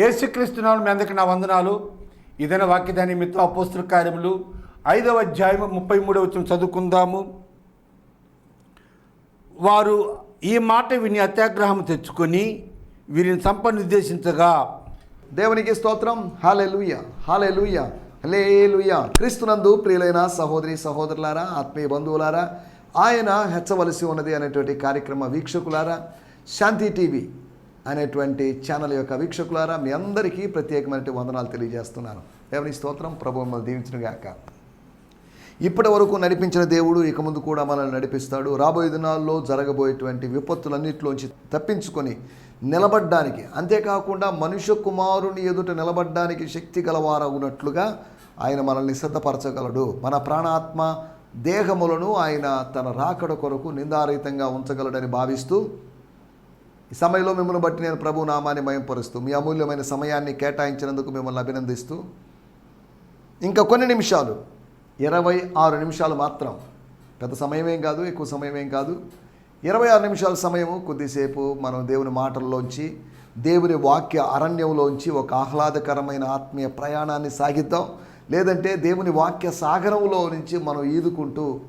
యేసుక్రీస్తునాలు మీ అందరికి నా వందనాలు. ఇదైన వాక్యదాని నిమిత్తం అపోస్తుల కార్యములు. ఐదవ అధ్యాయం ముప్పై మూడవ వచ్చిన చదువుకుందాము. వారు ఈ మాట విని అత్యాగ్రహం తెచ్చుకొని వీరిని సంపన్న దేవునికి స్తోత్రం. హాలెలుయ హాలెలుయ హలేలుయ క్రీస్తునందు ప్రియులైన సహోదరి సహోదరులారా ఆత్మీయ బంధువులారా ఆయన హెచ్చవలసి ఉన్నది అనేటువంటి కార్యక్రమ వీక్షకులారా శాంతి టీవీ అనేటువంటి ఛానల్ యొక్క వీక్షకులారా మీ అందరికీ ప్రత్యేకమైన వందనాలు తెలియజేస్తున్నాను. దేవుని స్తోత్రం ప్రభు మమ్మల్ని దీవించిన గాక. ఇప్పటి వరకు నడిపించిన దేవుడు ఇక ముందు కూడా మనల్ని నడిపిస్తాడు. రాబోయే దినాల్లో జరగబోయేటువంటి విపత్తులన్నింటిలోంచి తప్పించుకొని నిలబడ్డానికి అంతేకాకుండా మనుష్య కుమారుని ఎదుట నిలబడ్డానికి శక్తి గలవారగునట్లుగా ఆయన మనల్ని సిద్ధపరచగలడు. మన ప్రాణాత్మ దేహములను ఆయన తన రాకడ కొరకు నిందారహితంగా ఉంచగలడని భావిస్తూ ఈ సమయంలో మిమ్మల్ని బట్టి నేను ప్రభు నామాన్ని మయంపరుస్తూ మీ అమూల్యమైన సమయాన్ని కేటాయించినందుకు మిమ్మల్ని అభినందిస్తూ ఇంకా కొన్ని నిమిషాలు ఇరవై ఆరు నిమిషాలు మాత్రం పెద్ద సమయమేం కాదు ఎక్కువ సమయమేం కాదు. ఇరవై ఆరు నిమిషాల సమయము కొద్దిసేపు మనం దేవుని మాటల్లోంచి దేవుని వాక్య అరణ్యంలోంచి ఒక ఆహ్లాదకరమైన ఆత్మీయ ప్రయాణాన్ని సాగిద్దాం. లేదంటే దేవుని వాక్య సాగరంలో నుంచి మనం ఈదుకుంటూ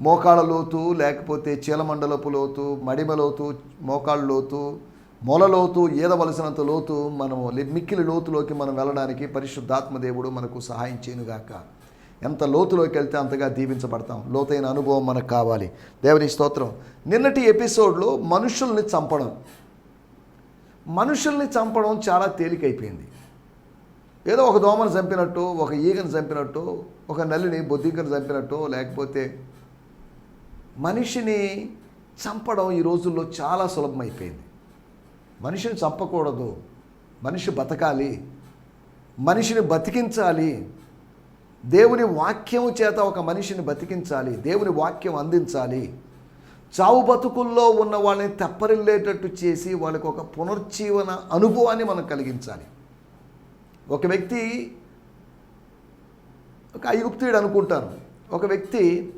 మోకాళ్ళ లోతు లేకపోతే చీలమండలపు లోతు మడిమ లోతు మోకాళ్ళ లోతు మొల లోతు లోతు మనము లే- మిక్కిలి లోతులోకి మనం వెళ్ళడానికి పరిశుద్ధాత్మదేవుడు మనకు సహాయం చేయనుగాక. ఎంత లోతులోకి వెళ్తే అంతగా దీవించబడతాం. లోతైన అనుభవం మనకు కావాలి. దేవుని స్తోత్రం. నిన్నటి ఎపిసోడ్లో మనుషుల్ని చంపడం. మనుషుల్ని చంపడం చాలా తేలికైపోయింది. ఏదో ఒక దోమను చంపినట్టు ఒక ఈగను చంపినట్టు ఒక నల్లిని బొద్దింకను చంపినట్టు లేకపోతే మనిషిని చంపడం ఈ రోజుల్లో చాలా సులభమైపోయింది. మనిషిని చంపకూడదు మనిషి బతకాలి మనిషిని బతికించాలి దేవుని వాక్యం చేత ఒక మనిషిని బతికించాలి దేవుని వాక్యం అందించాలి. చావు బతుకుల్లో ఉన్న వాళ్ళని తెప్పరిల్లేటట్టు చేసి వాళ్ళకి ఒక పునర్జీవన అనుభవాన్ని మనం కలిగించాలి. ఒక వ్యక్తి ఒక ఐగుప్తుడు అనుకుంటాను. ఒక వ్యక్తి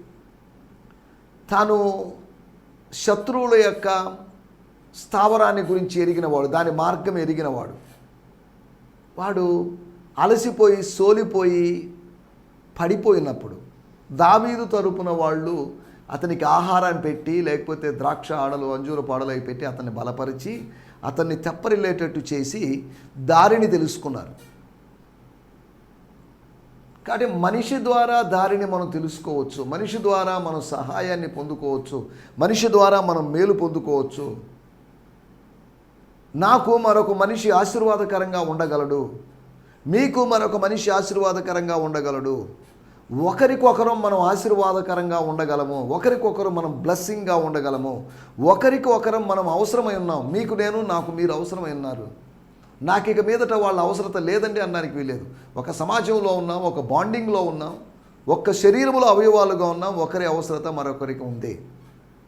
తాను శత్రువుల యొక్క స్థావరాన్ని గురించి ఎరిగినవాడు దాని మార్గం ఎరిగినవాడు. వాడు అలసిపోయి సోలిపోయి పడిపోయినప్పుడు దావీదు తరపున వాళ్ళు అతనికి ఆహారాన్ని పెట్టి లేకపోతే ద్రాక్ష ఆడలు అంజూర పాడలు అవి పెట్టి అతన్ని బలపరిచి అతన్ని తెప్పరిల్లేటట్టు చేసి దారిని తెలుసుకున్నారు. కాబట్టి మనిషి ద్వారా దారిని మనం తెలుసుకోవచ్చు. మనిషి ద్వారా మనం సహాయాన్ని పొందుకోవచ్చు. మనిషి ద్వారా మనం మేలు పొందుకోవచ్చు. నాకు మరొక మనిషి ఆశీర్వాదకరంగా ఉండగలడు. మీకు మరొక మనిషి ఆశీర్వాదకరంగా ఉండగలడు. ఒకరికొకరం మనం ఆశీర్వాదకరంగా ఉండగలము. ఒకరికొకరు మనం బ్లెస్సింగ్గా ఉండగలము. ఒకరికి ఒకరం మనం అవసరమై ఉన్నాం. మీకు నేను నాకు మీరు అవసరమై ఉన్నారు. నాకు ఇక మీదట వాళ్ళ అవసరత లేదండి అన్నానికి వీలేదు ఒక సమాజంలో ఉన్నాం ఒక బాండింగ్లో ఉన్నాం ఒక్క శరీరంలో అవయవాలుగా ఉన్నాం ఒకరి అవసరత మరొకరికి ఉంది.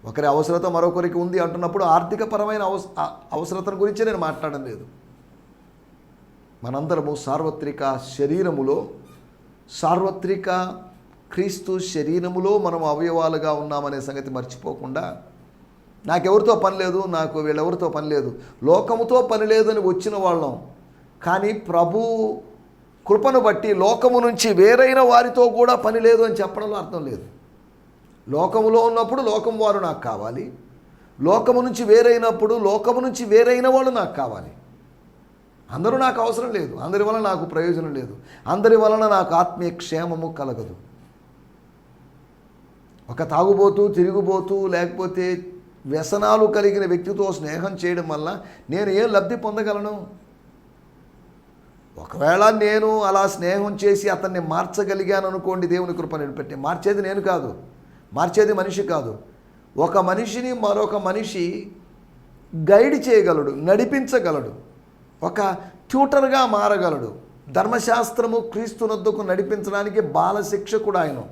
ఒకరి అవసరత మరొకరికి ఉంది అంటున్నప్పుడు ఆర్థికపరమైన అవస అవసరతను గురించి నేను మాట్లాడడం లేదు. మనందరము సార్వత్రిక శరీరములో సార్వత్రిక క్రీస్తు శరీరములో మనం అవయవాలుగా ఉన్నామనే సంగతి మర్చిపోకుండా నాకెవరితో పని లేదు నాకు వీళ్ళెవరితో పని లేదు. లోకముతో పని లేదని వచ్చిన వాళ్ళం. కానీ ప్రభు కృపను బట్టి లోకము నుంచి వేరైన వారితో కూడా పని లేదు అని చెప్పడంలో అర్థం లేదు. లోకములో ఉన్నప్పుడు లోకం వారు నాకు కావాలి. లోకము నుంచి వేరైనప్పుడు లోకము నుంచి వేరైన వాళ్ళు నాకు కావాలి. అందరూ నాకు అవసరం లేదు. అందరి వలన నాకు ప్రయోజనం లేదు. అందరి వలన నాకు ఆత్మీయ క్షేమము కలగదు. ఒక తాగుబోతూ తిరిగిపోతూ లేకపోతే వ్యసనాలు కలిగిన వ్యక్తితో స్నేహం చేయడం వల్ల నేను ఏం లబ్ధి పొందగలను? ఒకవేళ నేను అలా స్నేహం చేసి అతన్ని మార్చగలిగాను అనుకోండి దేవుని కృప నిలబెట్టి మార్చేది నేను కాదు మార్చేది మనిషి కాదు. ఒక మనిషిని మరొక మనిషి గైడ్ చేయగలడు నడిపించగలడు ఒక ట్యూటర్గా మారగలడు. ధర్మశాస్త్రము క్రీస్తునొద్దకు నడిపించడానికి బాలశిక్షకుడు ఆయన.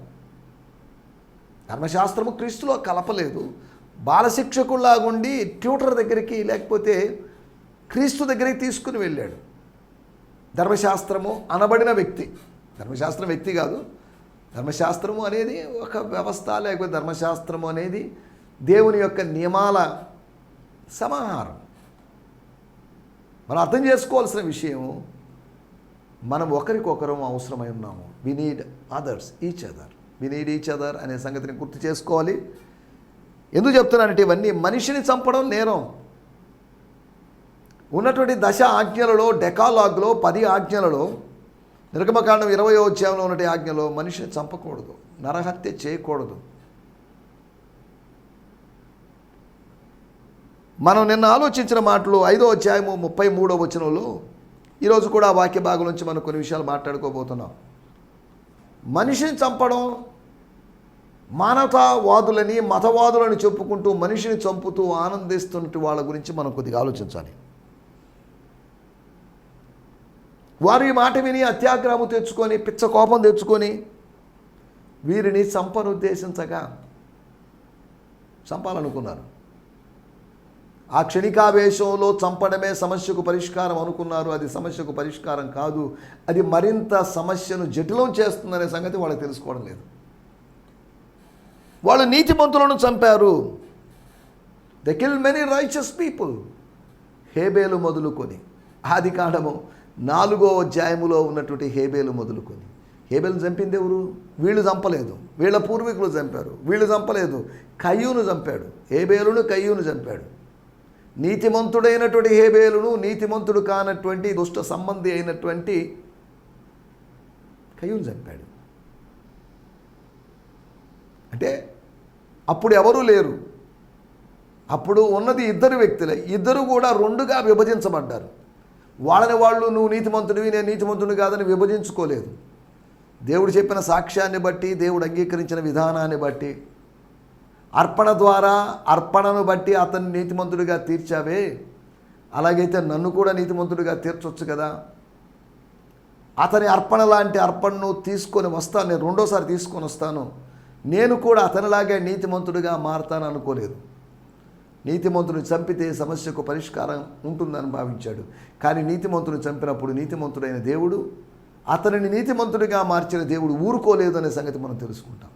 ధర్మశాస్త్రము క్రీస్తులో కలపలేదు బాలశిక్షకుల్లాగుండి ట్యూటర్ దగ్గరికి లేకపోతే క్రీస్తు దగ్గరికి తీసుకుని వెళ్ళాడు. ధర్మశాస్త్రము అనబడిన వ్యక్తి. ధర్మశాస్త్రం వ్యక్తి కాదు. ధర్మశాస్త్రము అనేది ఒక వ్యవస్థ లేకపోతే ధర్మశాస్త్రము అనేది దేవుని యొక్క నియమాల సమాహారం. మనం అర్థం చేసుకోవాల్సిన విషయం మనం ఒకరికొకరం అవసరమై ఉన్నాము. We need others each other we need each other అనే సంగతిని గుర్తు చేసుకోవాలి. ఎందుకు చెప్తున్నానంటే ఇవన్నీ మనిషిని చంపడం నేరం. ఉన్నటువంటి దశ ఆజ్ఞలలో డెకాలాగ్లో పది ఆజ్ఞలలో నిర్గమకాండం ఇరవై అధ్యాయంలో ఉన్నటి ఆజ్ఞలో మనిషిని చంపకూడదు నరహత్య చేయకూడదు. మనం నిన్న ఆలోచించిన మాటలు ఐదో అధ్యాయము ముప్పై మూడో వచనంలో ఈరోజు కూడా వాక్య భాగం నుంచి మనం కొన్ని విషయాలు మాట్లాడుకోబోతున్నాం. మనిషిని చంపడం మానవతావాదులని మతవాదులని చెప్పుకుంటూ మనిషిని చంపుతూ ఆనందిస్తున్నట్టు వాళ్ళ గురించి మనం కొద్దిగా ఆలోచించాలి. వారు ఈ మాట విని అత్యాగ్రహము తెచ్చుకొని పిచ్చ కోపం తెచ్చుకొని వీరిని చంపను ఉద్దేశించగా చంపాలనుకున్నారు. ఆ క్షణికావేశంలో చంపడమే సమస్యకు పరిష్కారం అనుకున్నారు. అది సమస్యకు పరిష్కారం కాదు. అది మరింత సమస్యను జటిలం చేస్తుందనే సంగతి వాళ్ళకి తెలుసుకోవడం లేదు. వాళ్ళు నీతిమంతులను చంపారు. The kill many righteous people హేబేలు మొదలుకొని ఆది కాండము నాలుగో అధ్యాయములో ఉన్నటువంటి హేబేలు మొదలుకొని. హేబేలు చంపింది ఎవరు? వీళ్ళు చంపలేదు. వీళ్ళ పూర్వీకులు చంపారు. వీళ్ళు చంపలేదు. కయ్యూను చంపాడు. హేబేలును కయ్యూను చంపాడు. నీతిమంతుడైనటువంటి హేబేలును నీతిమంతుడు కానటువంటి దుష్ట సంబంధి అయినటువంటి కయ్యూను చంపాడు. అంటే అప్పుడు ఎవరూ లేరు. అప్పుడు ఉన్నది ఇద్దరు వ్యక్తులే. ఇద్దరు కూడా రెండుగా విభజించబడ్డారు. వాళ్ళని వాళ్ళు నువ్వు నీతిమంతుడివి నేను నీతిమంతుడు కాదని విభజించుకోలేదు. దేవుడు చెప్పిన సాక్ష్యాన్ని బట్టి దేవుడు అంగీకరించిన విధానాన్ని బట్టి అర్పణ ద్వారా అర్పణను బట్టి అతన్ని నీతిమంతుడిగా తీర్చావే. అలాగైతే నన్ను కూడా నీతిమంతుడిగా తీర్చొచ్చు కదా. అతని అర్పణ లాంటి అర్పణను తీసుకొని వస్తాను నేను రెండోసారి తీసుకొని వస్తాను. నేను కూడా అతనిలాగే నీతిమంతుడిగా మారతాను అనుకోలేదు. నీతిమంతుని చంపితే సమస్యకు పరిష్కారం ఉంటుందని భావించాడు. కానీ నీతిమంతుని చంపినప్పుడు నీతిమంతుడైన దేవుడు అతనిని నీతిమంతుడిగా మార్చిన దేవుడు ఊరుకోలేదు అనే సంగతి మనం తెలుసుకుంటాం.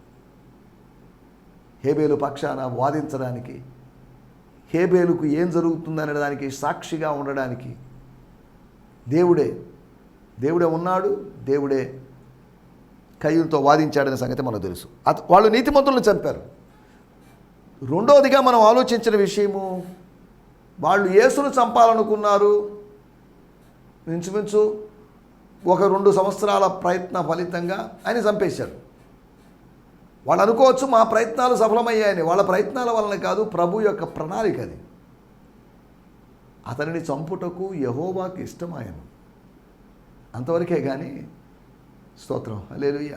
హేబేలు పక్షాన వాదించడానికి హేబేలుకు ఏం జరుగుతుందనే దానికి సాక్షిగా ఉండడానికి దేవుడే దేవుడే ఉన్నాడు దేవుడే కయ్యంతో వాదించాడనే సంగతి మనకు తెలుసు. అత వాళ్ళు నీతిమంతులను చంపారు. రెండవదిగా మనం ఆలోచించిన విషయము వాళ్ళు యేసును చంపాలనుకున్నారు. ఇంచుమించు ఒక రెండు సంవత్సరాల ప్రయత్న ఫలితంగా ఆయన చంపేశారు. వాళ్ళు అనుకోవచ్చు మా ప్రయత్నాలు సఫలమయ్యాయని. వాళ్ళ ప్రయత్నాల వలన కాదు ప్రభు యొక్క ప్రణాళిక అది. అతనిని చంపుటకు యహోవాకి ఇష్టమాయను అంతవరకే కానీ స్తోత్రం. అలేలుయ్య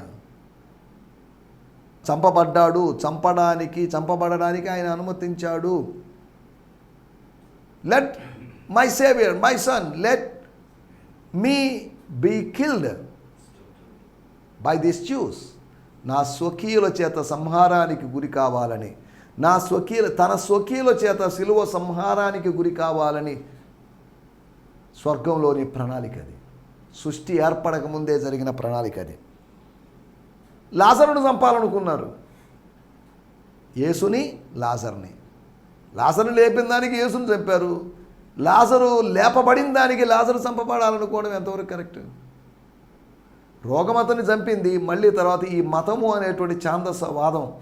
చంపబడ్డాడు. చంపడానికి చంపబడడానికి ఆయన అనుమతించాడు. Let my saviour my son let me be killed by this choose నా స్వకీయుల చేత సంహారానికి గురి కావాలని నా స్వకీయుల తన స్వకీయుల చేత సిలువ సంహారానికి గురి కావాలని స్వర్గంలోని ప్రణాళిక అది. సృష్టి ఏర్పడక ముందే జరిగిన ప్రణాళిక అది. లాజరును చంపాలనుకున్నారు. యేసుని లాజర్ని. లాజరు లేపిన దానికి యేసుని చంపారు. లాజరు లేపబడిన దానికి లాజరు చంపబడాలనుకోవడం ఎంతవరకు కరెక్ట్? రోగం అతన్ని చంపింది మళ్ళీ తర్వాత ఈ మతము అనేటువంటి ఛాందస వాదం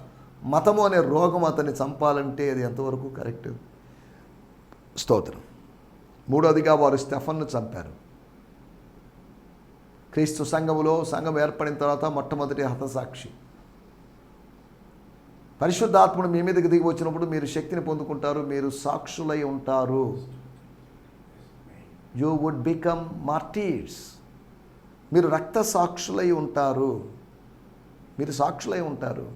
మతము అనే రోగం అతన్ని చంపాలంటే అది ఎంతవరకు కరెక్ట్? స్తోత్రం. మూడవదిగా వారు స్టెఫన్ను చంపారు. క్రీస్తు సంఘములో సంఘం ఏర్పడిన తర్వాత మొట్టమొదటి హతసాక్షి. పరిశుద్ధాత్ముడు మీ మీదకి దిగి వచ్చినప్పుడు మీరు శక్తిని పొందుకుంటారు మీరు సాక్షులై ఉంటారు. యూ వుడ్ బికమ్ మార్టీర్స్ మీరు రక్త సాక్షులై ఉంటారు. మీరు సాక్షులై ఉంటారు.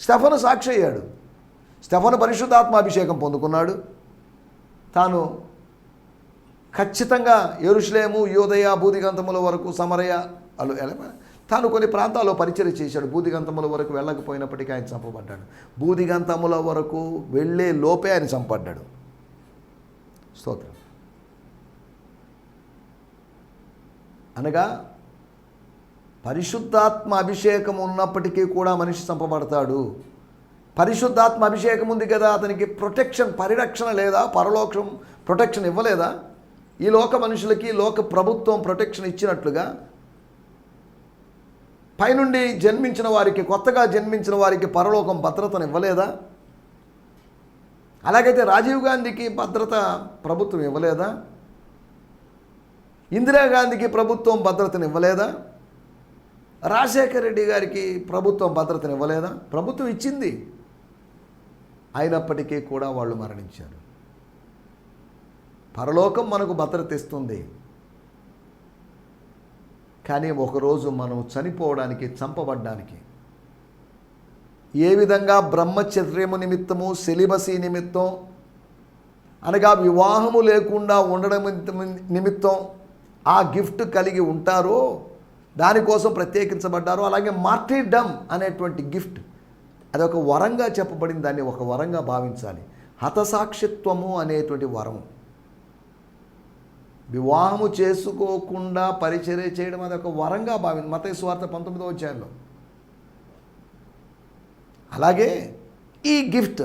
స్టెఫను సాక్షి అయ్యాడు. స్టెఫను పరిశుద్ధాత్మ అభిషేకం పొందుకున్నాడు. తాను ఖచ్చితంగా ఎరుషులేము యోదయ బూదిగంతముల వరకు సమరయ అలు తాను కొన్ని ప్రాంతాల్లో పరిచయం చేశాడు. బూదిగంతముల వరకు వెళ్ళకపోయినప్పటికీ ఆయన చంపబడ్డాడు. బూదిగంతముల వరకు వెళ్ళే లోపే ఆయన చంపబడ్డాడు. స్తోత్రం. అనగా పరిశుద్ధాత్మ అభిషేకం ఉన్నప్పటికీ కూడా మనిషి చంపబడతాడు. పరిశుద్ధాత్మ అభిషేకం ఉంది కదా అతనికి ప్రొటెక్షన్ పరిరక్షణ లేదా పరలోక్షం ప్రొటెక్షన్ ఇవ్వలేదా? ఈ లోక మనుషులకి లోక ప్రభుత్వం ప్రొటెక్షన్ ఇచ్చినట్లుగా పైనుండి జన్మించిన వారికి కొత్తగా జన్మించిన వారికి పరలోకం భద్రతను ఇవ్వలేదా అలాగైతే రాజీవ్ గాంధీకి భద్రత ప్రభుత్వం ఇవ్వలేదా? ఇందిరాగాంధీకి ప్రభుత్వం భద్రతను ఇవ్వలేదా రాజశేఖర రెడ్డి గారికి ప్రభుత్వం భద్రతను ఇవ్వలేదా ప్రభుత్వం ఇచ్చింది. అయినప్పటికీ కూడా వాళ్ళు మరణించారు. పరలోకం మనకు భద్రత ఇస్తుంది కానీ ఒకరోజు మనం చనిపోవడానికి చంపబడ్డానికి. ఏ విధంగా బ్రహ్మచర్యము నిమిత్తము సెలిబసీ నిమిత్తం అనగా వివాహము లేకుండా ఉండడం నిమిత్తం- ఆ గిఫ్ట్ కలిగి ఉంటారో దానికోసం ప్రత్యేకించబడ్డారు అలాగే మార్టిడమ్ అనేటువంటి గిఫ్ట్ అది ఒక వరంగా చెప్పబడింది దాన్ని ఒక వరంగా భావించాలి. హతసాక్షిత్వము అనేటువంటి వరం. వివాహము చేసుకోకుండా పరిచర్య చేయడం అది ఒక వరంగా భావింది. మత స్వార్థ పంతొమ్మిదో అధ్యాయంలో. అలాగే ఈ గిఫ్ట్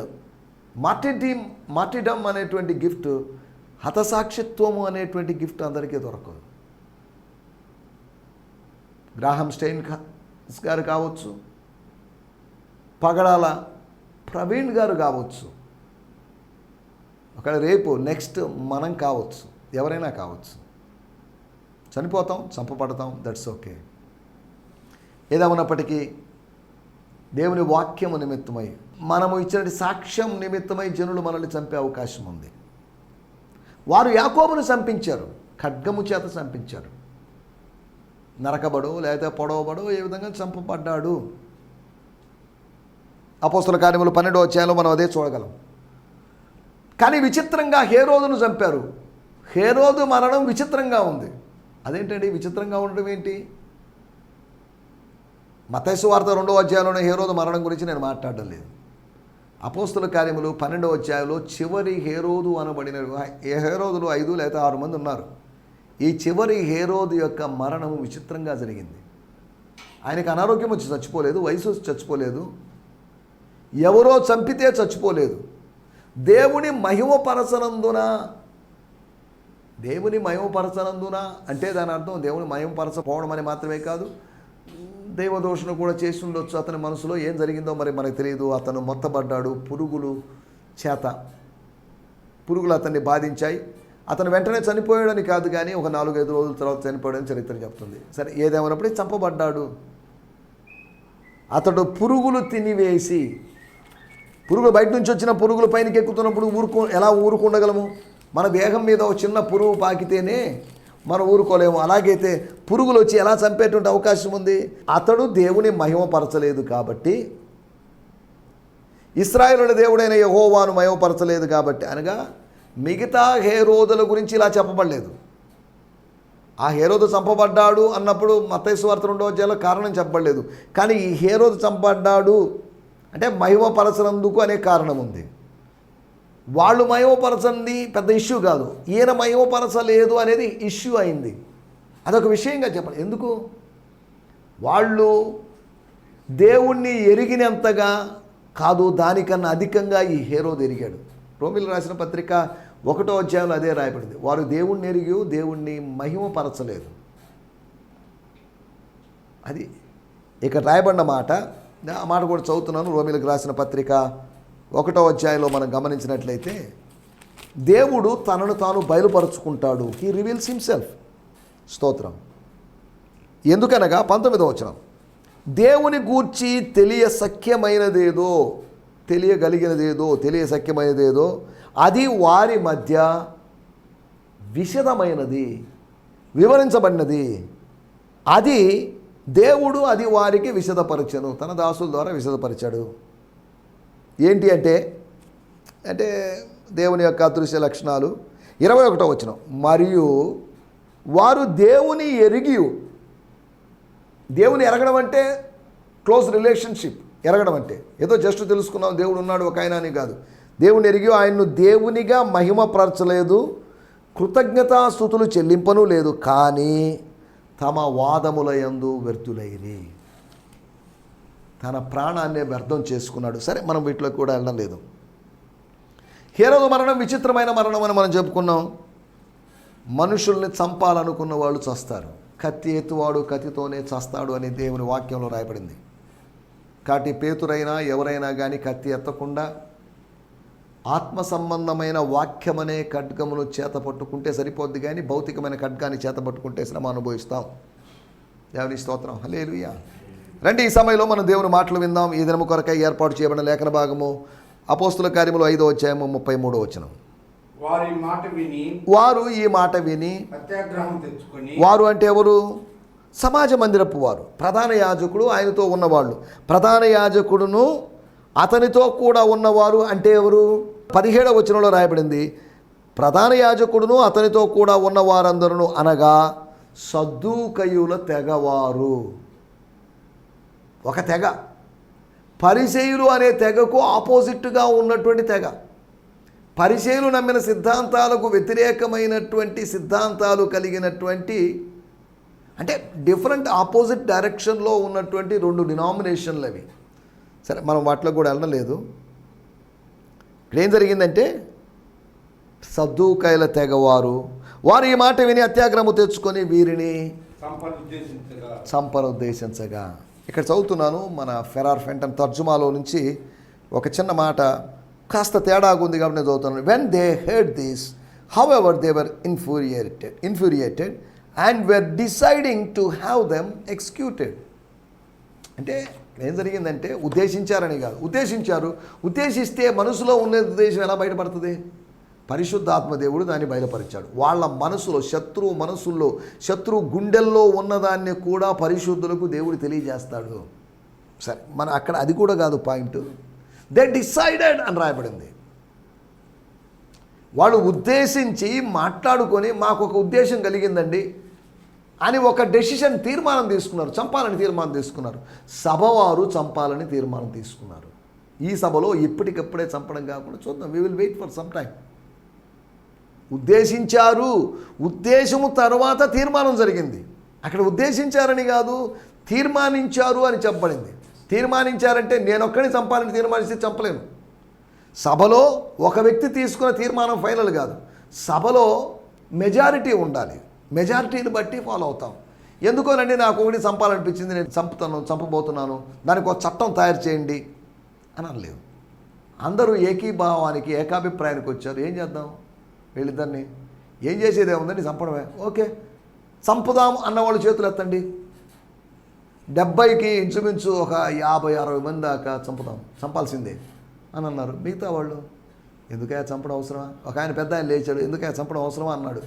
మార్టిటీ మార్టిడమ్ అనేటువంటి గిఫ్ట్ హతసాక్షిత్వము అనేటువంటి గిఫ్ట్ అందరికీ దొరకదు. గ్రాహం స్టెయిన్ గారు కావచ్చు పగడాల ప్రవీణ్ గారు కావచ్చు ఒకవేళ రేపు నెక్స్ట్ మనం కావచ్చు ఎవరైనా కావచ్చు. చనిపోతాం చంపబడతాం దట్స్ ఓకే ఏదేమన్నప్పటికీ దేవుని వాక్యము నిమిత్తమై మనము ఇచ్చిన సాక్ష్యం నిమిత్తమై జనులు మనల్ని చంపే అవకాశం ఉంది. వారు యాకోబును చంపించారు ఖడ్గము చేత చంపించారు. నరకబడో లేకపోతే పొడవబడో ఏ విధంగా చంపబడ్డాడు? అపోస్తుల కార్యములు పన్నెండో అధ్యాయంలో మనం అదే చూడగలం. కానీ విచిత్రంగా హే రోజును చంపారు. హేరోదు మరణం విచిత్రంగా ఉంది. అదేంటండి? విచిత్రంగా ఉండడం ఏంటి? మతైసు వార్త రెండో అధ్యాయంలోనే హేరోదు మరణం గురించి నేను మాట్లాడడం లేదు. అపోస్తుల కార్యములు పన్నెండో అధ్యాయంలో చివరి హేరోదు అనబడిన ఏ హేరోదులు ఐదు లేదా ఆరు మంది ఉన్నారు. ఈ చివరి హేరోదు యొక్క మరణం విచిత్రంగా జరిగింది. ఆయనకు అనారోగ్యం వచ్చి చచ్చిపోలేదు వయసు చచ్చిపోలేదు ఎవరో చంపితే చచ్చిపోలేదు. దేవుని మహిమపరచనందున దేవుని మయమపరచనందున అంటే దాని అర్థం దేవుని మహిమపరచకపోవడం అని మాత్రమే కాదు. దైవదోషణ కూడా చేసి ఉండొచ్చు అతని మనసులో ఏం జరిగిందో మరి మనకు తెలియదు. అతను మొత్తబడ్డాడు పురుగులు చేత పురుగులు అతన్ని బాధించాయి. అతను వెంటనే చనిపోయాడని కాదు కానీ ఒక నాలుగైదు రోజుల తర్వాత చనిపోయాడని చరిత్ర చెప్తుంది. సరే ఏదేమైనప్పుడు చంపబడ్డాడు. అతడు పురుగులు తినివేసి పురుగులు బయట నుంచి వచ్చిన పురుగులు పైనకి ఎక్కుతున్నప్పుడు ఊరుకో ఎలా ఊరుకుండగలము? మన దేహం మీద ఒక చిన్న పురుగు పాకితేనే మనం ఊరుకోలేము. అలాగైతే పురుగులు వచ్చి ఎలా చంపేటువంటి అవకాశం ఉంది? అతడు దేవుని మహిమపరచలేదు కాబట్టి ఇస్రాయేలుల దేవుడైన యహోవాను మహిమపరచలేదు కాబట్టి అనగా మిగతా హేరోదుల గురించి ఇలా చెప్పబడలేదు. ఆ హేరోదు చంపబడ్డాడు అన్నప్పుడు మతేశ్వార్త రెండవ అధ్యాయంలో కారణం చెప్పబడలేదు. కానీ ఈ హేరోదు చంపబడ్డాడు అంటే మహిమపరచనందుకు అనే కారణం ఉంది వాళ్ళు మహిమపరచంది పెద్ద ఇష్యూ కాదు. ఈయన మహిమపరచలేదు అనేది ఇష్యూ అయింది. అదొక విషయంగా చెప్పండి ఎందుకు? వాళ్ళు దేవుణ్ణి ఎరిగినంతగా కాదు దానికన్నా అధికంగా ఈ హీరో ఎరిగాడు. రోమిలు రాసిన పత్రిక ఒకటో అధ్యాయంలో అదే రాయబడింది. వారు దేవుణ్ణి ఎరిగి దేవుణ్ణి మహిమపరచలేదు. అది ఇక్కడ రాయబడిన మాట. ఆ మాట కూడా చదువుతున్నాను. రోమిలకు రాసిన పత్రిక ఒకటో అధ్యాయంలో మనం గమనించినట్లయితే దేవుడు తనను తాను బయలుపరుచుకుంటాడు. హీ రివీల్స్ హిమ్సెల్ఫ్ స్తోత్రం. ఎందుకనగా పంతొమ్మిదో వచనం. దేవుని గూర్చి తెలియ సఖ్యమైనదేదో తెలియగలిగినదేదో తెలియ సఖ్యమైనదేదో అది వారి మధ్య విషదమైనది వివరించబడినది. అది దేవుడు అది వారికి విషదపరచను. తన దాసుల ద్వారా విషదపరిచాడు. ఏంటి అంటే అంటే దేవుని యొక్క అదృశ్య లక్షణాలు. ఇరవై ఒకటో వచ్చిన మరియు వారు దేవుని ఎరిగి దేవుని ఎరగడం అంటే క్లోజ్ రిలేషన్షిప్. ఎరగడం అంటే. ఏదో జస్ట్ తెలుసుకున్నాం దేవుడు ఉన్నాడు ఒక ఆయన అని కాదు. దేవుని ఎరిగి ఆయన్ను దేవునిగా మహిమపరచలేదు. కృతజ్ఞతాస్థుతులు చెల్లింపను లేదు. కానీ తమ వాదముల యందు వ్యర్థులైరి. తన ప్రాణాన్ని వ్యర్థం చేసుకున్నాడు. సరే మనం వీటిలో కూడా వెళ్ళడం లేదు. హేరోదు మరణం విచిత్రమైన మరణం అని మనం చెప్పుకున్నాం. మనుషుల్ని చంపాలనుకున్న వాళ్ళు చస్తారు. కత్తి ఎత్తువాడు కత్తితోనే చస్తాడు అని దేవుని వాక్యంలో రాయబడింది. కాటి పేతురైనా ఎవరైనా కానీ కత్తి ఎత్తకుండా ఆత్మ సంబంధమైన వాక్యమనే ఖడ్గమును చేత పట్టుకుంటే సరిపోద్ది కానీ భౌతికమైన ఖడ్గాన్ని చేత పట్టుకుంటే శ్రమ అనుభవిస్తాం. దేవుని స్తోత్రం. హలేలుయా రండి ఈ సమయంలో మనం దేవుని మాటలు విందాం. ఈ దినము కొరకై ఏర్పాటు చేయబడిన లేఖన భాగము అపోస్తుల కార్యములు ఐదో అధ్యాయము ముప్పై మూడో వచనం. వారి మాట విని వారు ఈ మాట విని తెచ్చుకొని వారు అంటే ఎవరు? సమాజ మందిరపు వారు ప్రధాన యాజకుడు ఆయనతో ఉన్నవాళ్ళు. ప్రధాన యాజకుడును అతనితో కూడా ఉన్నవారు అంటే ఎవరు? పదిహేడవ వచనంలో రాయబడింది. ప్రధాన యాజకుడును అతనితో కూడా ఉన్న వారందరూ అనగా సద్దుకయుల తెగవారు. ఒక తెగ. పరిచయులు అనే తెగకు ఆపోజిట్గా ఉన్నటువంటి తెగ. పరిచయులు నమ్మిన సిద్ధాంతాలకు వ్యతిరేకమైనటువంటి సిద్ధాంతాలు కలిగినటువంటి అంటే డిఫరెంట్ ఆపోజిట్ డైరెక్షన్లో ఉన్నటువంటి రెండు డినామినేషన్లు అవి. సరే మనం వాటిలో కూడా వెళ్ళడం లేదు. ఇక్కడ ఏం జరిగిందంటే సద్దుకాయల తెగవారు వారు ఈ మాట విని అత్యాగ్రహము తెచ్చుకొని వీరిని ఉద్దేశించగా. ఇక్కడ చదువుతున్నాను మన ఫెరార్ ఫెంటన్ తర్జుమాలో నుంచి ఒక చిన్న మాట. కాస్త తేడాగా ఉంది కాబట్టి నేను చదువుతున్నాను. When they heard this however they were infuriated infuriated and were deciding to have them executed అంటే ఏం జరిగిందంటే ఉద్దేశించారని కాదు. ఉద్దేశించారు. ఉద్దేశిస్తే మనసులో ఉన్న ఉద్దేశం ఎలా బయటపడుతుంది? పరిశుద్ధాత్మ దేవుడు దాన్ని బయలుపరిచాడు. వాళ్ళ మనసులో శత్రువు మనసుల్లో శత్రువు గుండెల్లో ఉన్నదాన్ని కూడా పరిశుద్ధులకు దేవుడు తెలియజేస్తాడు. సరే మన అక్కడ అది కూడా కాదు పాయింట్. దే డిసైడెడ్ అని రాయబడింది. వాళ్ళు ఉద్దేశించి మాట్లాడుకొని మాకు ఒక ఉద్దేశం కలిగిందండి అని ఒక డెసిషన్ తీర్మానం తీసుకున్నారు. చంపాలని తీర్మానం తీసుకున్నారు. సభవారు చంపాలని తీర్మానం తీసుకున్నారు. ఈ సభలో ఇప్పటికప్పుడే చంపడం కాకుండా చూద్దాం. We will wait for some time ఉద్దేశించారు. ఉద్దేశము తర్వాత తీర్మానం జరిగింది. అక్కడ ఉద్దేశించారని కాదు తీర్మానించారు అని చెప్పబడింది. తీర్మానించారంటే నేను ఒక్కడిని చంపాలని తీర్మానిస్తే చంపలేను. సభలో ఒక వ్యక్తి తీసుకున్న తీర్మానం ఫైనల్ కాదు. సభలో మెజారిటీ ఉండాలి. మెజారిటీని బట్టి ఫాలో అవుతాం. ఎందుకోనండి నాకు ఒకటి చంపాలనిపించింది నేను చంపుతాను చంపబోతున్నాను దానికి ఒక చట్టం తయారు చేయండి అని అనలేదు. అందరూ ఏకీభావానికి ఏకాభిప్రాయానికి వచ్చారు. ఏం చేద్దాం? వీళ్ళిద్దరిని. ఏం చేసేది ఏముందండి చంపడమే ఓకే. చంపుదాం అన్నవాళ్ళు చేతులు ఎత్తండి. డెబ్బైకి ఇంచుమించు ఒక యాభై అరవై మంది దాకా చంపుదాం చంపాల్సిందే అని అన్నారు. మిగతా వాళ్ళు ఎందుకయ్యా చంపడం అవసరమా? ఒక ఆయన పెద్ద ఆయన లేచాడు. ఎందుకయ్యా చంపడం అవసరమా? అన్నాడు.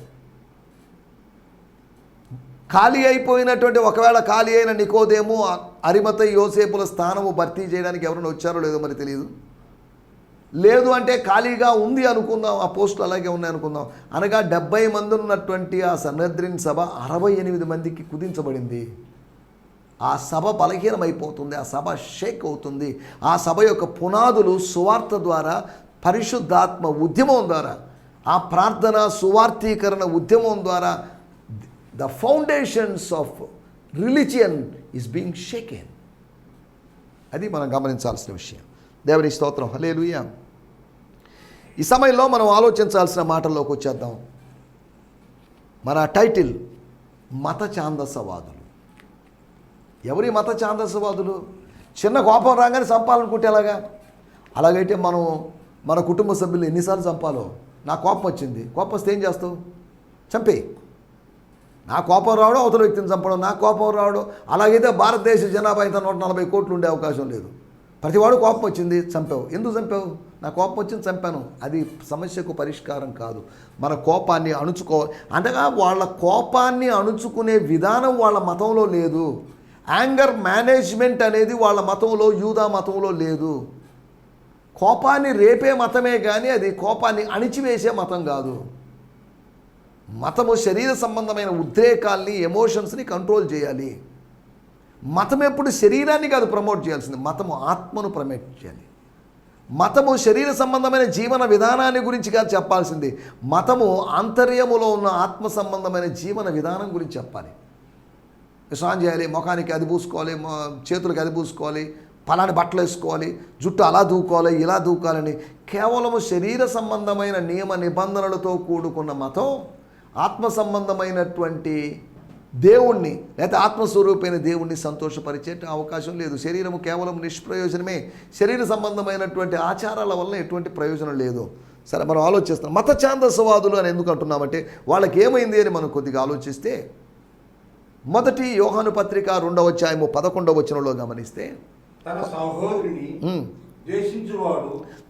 ఖాళీ అయిపోయినటువంటి ఒకవేళ ఖాళీ అయిన నికోదేమో అరిమత యోసేపుల స్థానము భర్తీ చేయడానికి ఎవరైనా వచ్చారో లేదో మరి తెలియదు లేదు అంటే ఖాళీగా ఉంది అనుకుందాం ఆ పోస్టులు అలాగే ఉన్నాయి అనుకుందాం. అనగా డెబ్బై మంది ఉన్నటువంటి ఆ సన్నద్రిన్ సభ అరవై ఎనిమిది మందికి కుదించబడింది. ఆ సభ బలహీనమైపోతుంది ఆ సభ షేక్ అవుతుంది. ఆ సభ యొక్క పునాదులు సువార్త ద్వారా పరిశుద్ధాత్మ ఉద్యమం ద్వారా ఆ ప్రార్థన సువార్తీకరణ ఉద్యమం ద్వారా the foundations of religion is being shaken. అది మనం గమనించాల్సిన విషయం. దేవుని స్తోత్రం. హలేలుయా ఈ సమయంలో మనం ఆలోచించాల్సిన మాటల్లోకి వచ్చేద్దాం. మన టైటిల్ మత ఛాందసవాదులు ఎవరి మత ఛాందసవాదులు చిన్న కోపం రాగానే చంపాలనుకుంటే ఎలాగా? అలాగైతే మనం మన కుటుంబ సభ్యులు ఎన్నిసార్లు చంపాలో? నా కోపం వచ్చింది. కోపం వస్తే ఏం చేస్తావు? చంపే నా కోపం రావడం అవతల వ్యక్తిని చంపడం నా కోపం రావడం అలాగైతే భారతదేశ జనాభా ఇంత నూట నలభై కోట్లు ఉండే అవకాశం లేదు. ప్రతివాడు కోపం వచ్చింది చంపావు. ఎందుకు చంపావు? నా కోపం వచ్చింది చంపాను. అది సమస్యకు పరిష్కారం కాదు. మన కోపాన్ని అణుచుకో అనగా వాళ్ళ కోపాన్ని అణుచుకునే విధానం వాళ్ళ మతంలో లేదు. యాంగర్ మేనేజ్మెంట్ అనేది వాళ్ళ మతంలో యూదా మతంలో లేదు. కోపాన్ని రేపే మతమే కానీ అది కోపాన్ని అణిచివేసే మతం కాదు. మతము శరీర సంబంధమైన ఉద్రేకాల్ని ఎమోషన్స్ని కంట్రోల్ చేయాలి. మతం ఎప్పుడు శరీరాన్ని కాదు ప్రమోట్ చేయాల్సింది. మతము ఆత్మను ప్రమోట్ చేయాలి. మతము శరీర సంబంధమైన జీవన విధానాన్ని గురించి కాదు చెప్పాల్సింది. మతము ఆంతర్యములో ఉన్న ఆత్మ సంబంధమైన జీవన విధానం గురించి చెప్పాలి. స్నానం చేయాలి ముఖానికి అది పూసుకోవాలి చేతులకు అది పూసుకోవాలి పలాని బట్టలు వేసుకోవాలి జుట్టు అలా దూకోవాలి ఇలా దూకాలని. కేవలము శరీర సంబంధమైన నియమ నిబంధనలతో కూడుకున్న మతం ఆత్మ సంబంధమైనటువంటి దేవుణ్ణి లేకపోతే ఆత్మస్వరూపైన దేవుణ్ణి సంతోషపరిచే అవకాశం లేదు. శరీరము కేవలం నిష్ప్రయోజనమే. శరీర సంబంధమైనటువంటి ఆచారాల వల్ల ఎటువంటి ప్రయోజనం లేదు. సరే మనం ఆలోచిస్తాం. మత ఛాందసవాదులు అని ఎందుకు అంటున్నామంటే వాళ్ళకి ఏమైంది అని మనం కొద్దిగా ఆలోచిస్తే మొదటి యోహాను పత్రిక రెండవ అధ్యాయము పదకొండవ వచనంలో గమనిస్తే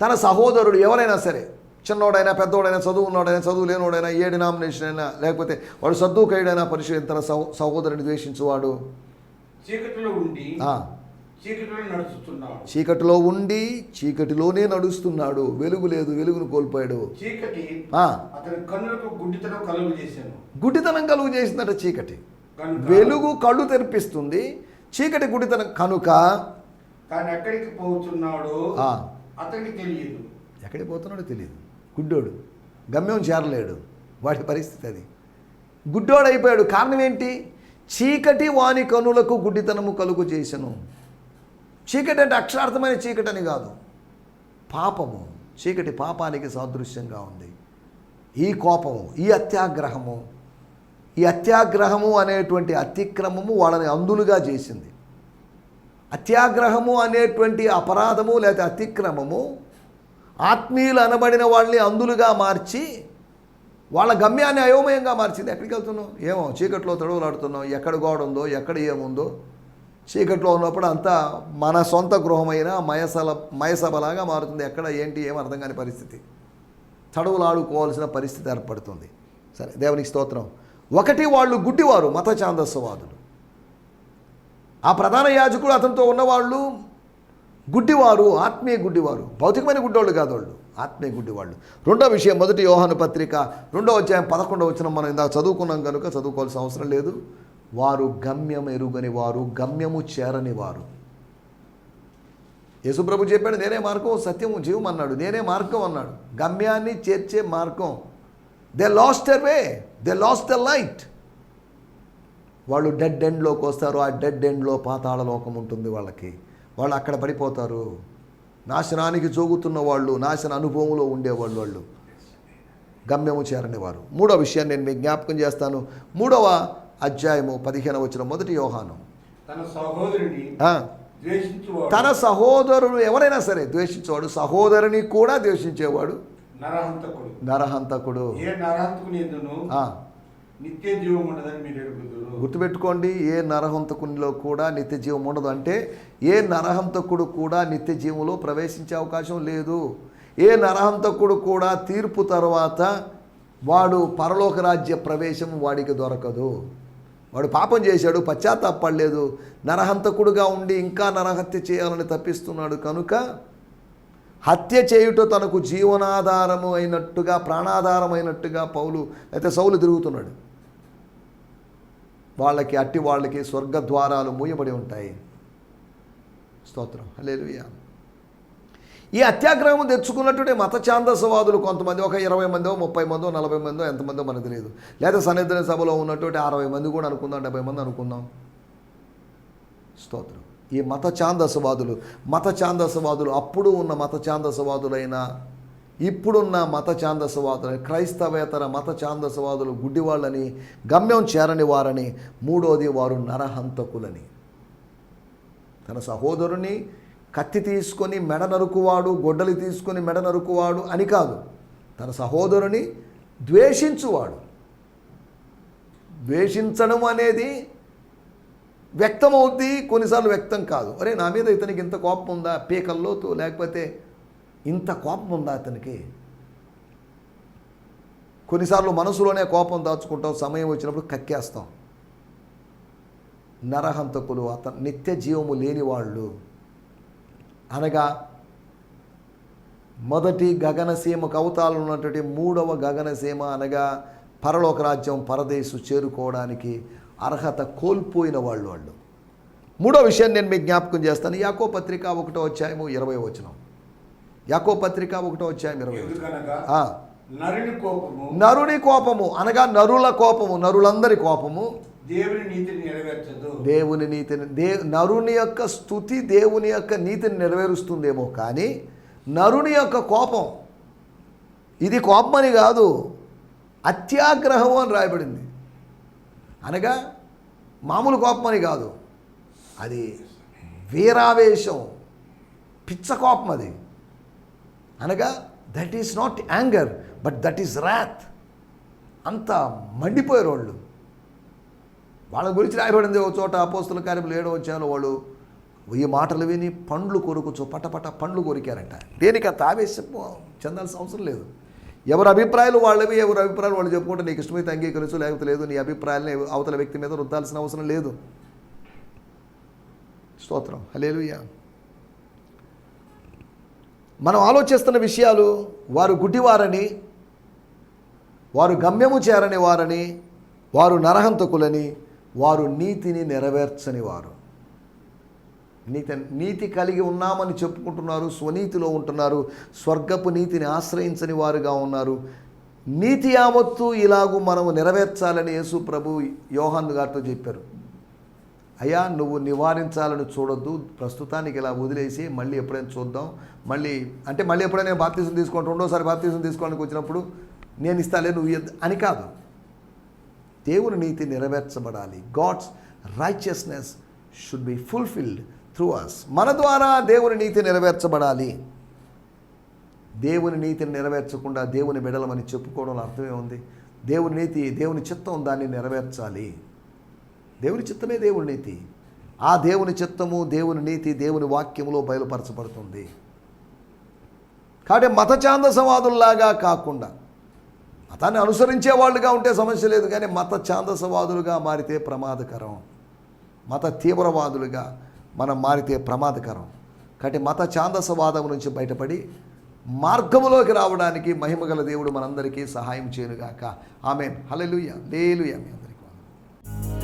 తన సహోదరుడు ఎవరైనా సరే చిన్నోడైనా పెద్దోడైనా చదువు ఉన్నోడైనా చదువు లేనోడైనా ఏ డినామినేషన్ అయినా లేకపోతే వాడు సర్దుకైడైనా పరిశీలన తన సహో సహోదరుని ద్వేషించువాడు? చీకటిలో ఉండి చీకటిలో ఉండి చీకటిలోనే నడుస్తున్నాడు. వెలుగు లేదు వెలుగును కోల్పోయాడు. గుడ్డితనం కలుగు చేసిందట చీకటి. వెలుగు కళ్ళు తెరిపిస్తుంది. చీకటి గుడ్డితనం కనుక తాను ఎక్కడికి పోతున్నాడో. అతనికి తెలియదు. ఎక్కడికి పోతున్నాడో తెలియదు. గుడ్డోడు. గమ్యం చేరలేడు. వాడి పరిస్థితి అది. గుడ్డోడు అయిపోయాడు. కారణం ఏంటి? చీకటి వాని కనులకు గుడ్డితనము కలుగు చేసను. చీకటి అంటే అక్షరార్థమైన చీకటి అని కాదు. పాపము. చీకటి పాపానికి సాదృశ్యంగా ఉంది. ఈ కోపము ఈ అత్యాగ్రహము ఈ అత్యాగ్రహము అనేటువంటి అతిక్రమము వాళ్ళని అందులుగా చేసింది. అత్యాగ్రహము అనేటువంటి అపరాధము లేదా అతిక్రమము ఆత్మీయులు అనబడిన వాళ్ళని అందులుగా మార్చి వాళ్ళ గమ్యాన్ని అయోమయంగా మార్చింది. ఎక్కడికి వెళ్తున్నాం ఏమో చీకట్లో తడవలాడుతున్నాం ఎక్కడ గోడ ఉందో ఎక్కడ ఏముందో చీకట్లో ఉన్నప్పుడు అంతా మన సొంత గృహమైన మయసల మయసభలాగా మారుతుంది. ఎక్కడ ఏంటి ఏం అర్థం కాని పరిస్థితి. తడవులాడుకోవాల్సిన పరిస్థితి ఏర్పడుతుంది. సరే దేవునికి స్తోత్రం. ఒకటి వాళ్ళు గుడ్డివారు మత ఛాందస్సువాదులు. ఆ ప్రధాన యాజకుడు అతనితో ఉన్నవాళ్ళు గుడ్డివారు ఆత్మీయ గుడ్డివారు భౌతికమైన గుడ్డోళ్ళు కాదు వాళ్ళు ఆత్మీయ గుడ్డివాళ్ళు. రెండో విషయం మొదటి యోహాను పత్రిక రెండో అధ్యాయం పదకొండవ వచ్చిన మనం ఇందాక చదువుకున్నాం కనుక చదువుకోవాల్సిన అవసరం లేదు. వారు గమ్యం ఎరుగని వారు గమ్యము చేరని వారు యేసుప్రభు చెప్పాడు నేనే మార్గం సత్యము జీవం అన్నాడు. నేనే మార్గం అన్నాడు. గమ్యాన్ని చేర్చే మార్గం. They lost their way they lost the light వాళ్ళు డెడ్ ఎండ్లోకి వస్తారు. ఆ డెడ్ ఎండ్లో పాతాళ లోకం ఉంటుంది వాళ్ళకి. వాళ్ళు అక్కడ పడిపోతారు. నాశనానికి జోగుతున్న వాళ్ళు నాశన అనుభవంలో ఉండేవాళ్ళు వాళ్ళు. గమ్యము చేరని వారు. మూడో విషయాన్ని నేను మీకు జ్ఞాపకం చేస్తాను. మూడవ అధ్యాయము పదిహేను వచ్చిన మొదటి యోహాను. తన సహోదరుడు ఎవరైనా సరే ద్వేషించేవాడు సహోదరుని కూడా ద్వేషించేవాడు. నరహంతకుడు. నరహంతకుడు. నిత్య జీవం ఉండదని మీరు గుర్తుపెట్టుకోండి ఏ నరహంతకునిలో కూడా నిత్య జీవం ఉండదు. అంటే ఏ నరహంతకుడు కూడా నిత్య జీవంలో ప్రవేశించే అవకాశం లేదు. ఏ నరహంతకుడు కూడా తీర్పు తర్వాత వాడు పరలోక రాజ్య ప్రవేశం వాడికి దొరకదు. వాడు పాపం చేశాడు పశ్చాత్తాపడలేదు. నరహంతకుడుగా ఉండి ఇంకా నరహత్య చేయాలని తప్పిస్తున్నాడు కనుక హత్య చేయుట తనకు జీవనాధారము అయినట్టుగా ప్రాణాధారమైనట్టుగా పౌలు అయితే సౌలు తిరుగుతున్నాడు. వాళ్ళకి అట్టి వాళ్ళకి స్వర్గ ద్వారాలు మూయబడి ఉంటాయి. స్తోత్రం. హల్లెలూయా. ఈ అత్యాగ్రహం తెచ్చుకున్నటువంటి మత ఛాందసవాదులు కొంతమంది ఒక ఇరవై మందో ముప్పై మందో నలభై మందో ఎంతమందో మనకు తెలియదు. లేదా సన్నిధిన సభలో ఉన్నటువంటి అరవై మంది కూడా అనుకుందాం డెబ్బై మంది అనుకుందాం. స్తోత్రం. ఈ మత ఛాందసవాదులు మత ఛాందసవాదులు అప్పుడు ఉన్న మత ఛాందసవాదులైన ఇప్పుడున్న మత ఛాందసవాదులు క్రైస్తవేతర మత ఛాందసవాదులు గుడ్డివాళ్ళని గమ్యం చేరని వారని మూడోది వారు నరహంతకులని. తన సహోదరుని కత్తి తీసుకొని మెడ నరుకువాడు గొడ్డలి తీసుకొని మెడ నరుకువాడు అని కాదు. తన సహోదరుని ద్వేషించువాడు. ద్వేషించడం అనేది వ్యక్తమవుద్ది కొన్నిసార్లు వ్యక్తం కాదు. అరే నా మీద ఇతనికి ఇంత కోపం ఉందా? పీకల్లోతు లేకపోతే ఇంత కోపం ఉందా అతనికి? కొన్నిసార్లు మనసులోనే కోపం దాచుకుంటాం సమయం వచ్చినప్పుడు కక్కేస్తాం. నరహంతకులు అతను నిత్య జీవము లేని వాళ్ళు అనగా మొదటి గగనసీమ కవతాలు ఉన్నటువంటి మూడవ గగనసీమ అనగా పరలోక రాజ్యం పరదేశు చేరుకోవడానికి అర్హత కోల్పోయిన వాళ్ళు వాళ్ళు. మూడో విషయం నేను మీకు జ్ఞాపకం చేస్తాను. యాకో పత్రిక ఒకటో అధ్యాయము ఇరవై వచనం. యాకో పత్రిక ఒకటో అధ్యాయం ఇరవై నరుని కోపము అనగా నరుల కోపము నరులందరి కోపము దేవుని నీతిని నెరవేర్చదు. దేవుని నీతిని దే నరుని యొక్క స్థుతి దేవుని యొక్క నీతిని నెరవేరుస్తుందేమో కానీ నరుని యొక్క కోపం ఇది కోపమని కాదు అత్యాగ్రహము అని రాయబడింది. అనగా మామూలు కోపం అని కాదు అది వీరావేశం పిచ్చ కోపం అది. అనగా that is not anger but that is wrath అంత మండిపోయారు వాళ్ళు. వాళ్ళ గురించి రాయబడింది ఒక చోట అపోస్తుల కార్యములు ఏడో వచ్చాను వాళ్ళు ఈ మాటలు విని పండ్లు కొరుకుచు పటపట పండ్లు కొరికారంట. దేనికి అంత ఆవేశం చెందాల్సిన అవసరం లేదు. ఎవరి అభిప్రాయాలు వాళ్ళవి ఎవరి అభిప్రాయాలు వాళ్ళు చెప్పుకుంటే నీకు ఇష్టమైతే అంగీకరించు లేకపోతే లేదు నీ అభిప్రాయాలని అవతల వ్యక్తి మీద రుద్దాల్సిన అవసరం లేదు. స్తోత్రం. హలేలుయ్యా మనం ఆలోచిస్తున్న విషయాలు వారు గుడ్డివారని వారు గమ్యము చేరని వారని వారు నరహంతకులని వారు నీతిని నెరవేర్చని వారు. నీతి నీతి కలిగి ఉన్నామని చెప్పుకుంటున్నారు స్వనీతిలో ఉంటున్నారు స్వర్గపు నీతిని ఆశ్రయించని వారుగా ఉన్నారు. నీతి యావత్తు ఇలాగూ మనము నెరవేర్చాలని యేసు ప్రభు యోహాన్ గారితో చెప్పారు. అయ్యా నువ్వు నివారించాలని చూడొద్దు. ప్రస్తుతానికి ఇలా వదిలేసి మళ్ళీ ఎప్పుడైనా చూద్దాం. మళ్ళీ అంటే మళ్ళీ ఎప్పుడైనా బాప్తీసం తీసుకోండి రెండోసారి బాప్తీసం తీసుకోవడానికి వచ్చినప్పుడు నేను ఇస్తాలే నువ్వు అని కాదు. దేవుని నీతి నెరవేర్చబడాలి. God's righteousness should be fulfilled through us మన ద్వారా దేవుని నీతి నెరవేర్చబడాలి. దేవుని నీతిని నెరవేర్చకుండా దేవుని బిడలమని చెప్పుకోవడంలో అర్థమే ఉంది దేవుని నీతి దేవుని చిత్తం దాన్ని నెరవేర్చాలి. దేవుని చిత్తమే దేవుని నీతి. ఆ దేవుని చిత్తము దేవుని నీతి దేవుని వాక్యములో బయలుపరచబడుతుంది. కాబట్టి మత ఛాందసవాదుల్లాగా కాకుండా మతాన్ని అనుసరించే వాళ్ళుగా ఉంటే సమస్య లేదు కానీ మత ఛాందసవాదులుగా మారితే ప్రమాదకరం. మత తీవ్రవాదులుగా మనం మారితే ప్రమాదకరం. కాబట్టి మత ఛాందసవాదం నుంచి బయటపడి మార్గములోకి రావడానికి మహిమగల దేవుడు మనందరికీ సహాయం చేయనుగాక. ఆమెన్. హలెలుయ లేలుయ మీ అందరికీ.